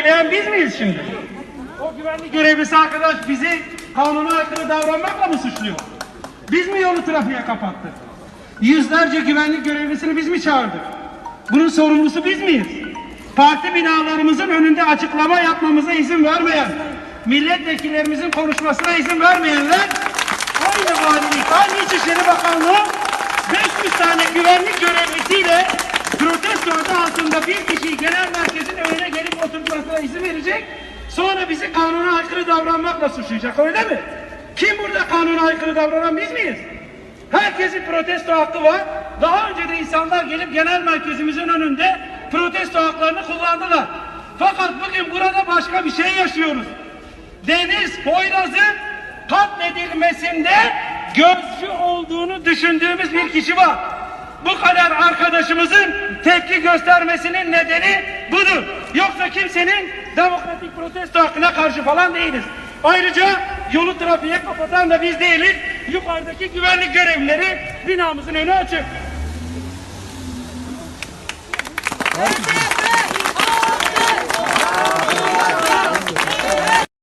sergileyen biz miyiz şimdi? O güvenlik görevlisi arkadaş bizi kanuna aykırı davranmakla mı suçluyor? Biz mi yolu trafiğe kapattık? Yüzlerce güvenlik görevlisini biz mi çağırdık? Bunun sorumlusu biz miyiz? Parti binalarımızın önünde açıklama yapmamıza izin vermeyen, milletvekillerimizin konuşmasına izin vermeyenler aynı valilik, aynı İçişleri Bakanlığı 500 tane güvenlik görevlisiyle protesto adı altında bir kişiyi genel merkezin önüne gelip oturtmasına izin verecek. Sonra bizi kanuna aykırı davranmakla suçlayacak öyle mi? Kim burada kanuna aykırı davranan biz miyiz? Herkesin protesto hakkı var. Daha önce de insanlar gelip genel merkezimizin önünde protesto haklarını kullandılar. Fakat bugün burada başka bir şey yaşıyoruz. Deniz Poyraz'ın katledilmesinde gözcü olduğunu düşündüğümüz bir kişi var. Bu kadar arkadaşımızın tepki göstermesinin nedeni budur. Yoksa kimsenin demokratik protesto hakkına karşı falan değiliz. Ayrıca yolu trafiğe kapatan da biz değiliz. Yukarıdaki güvenlik görevlileri binamızın önü açık.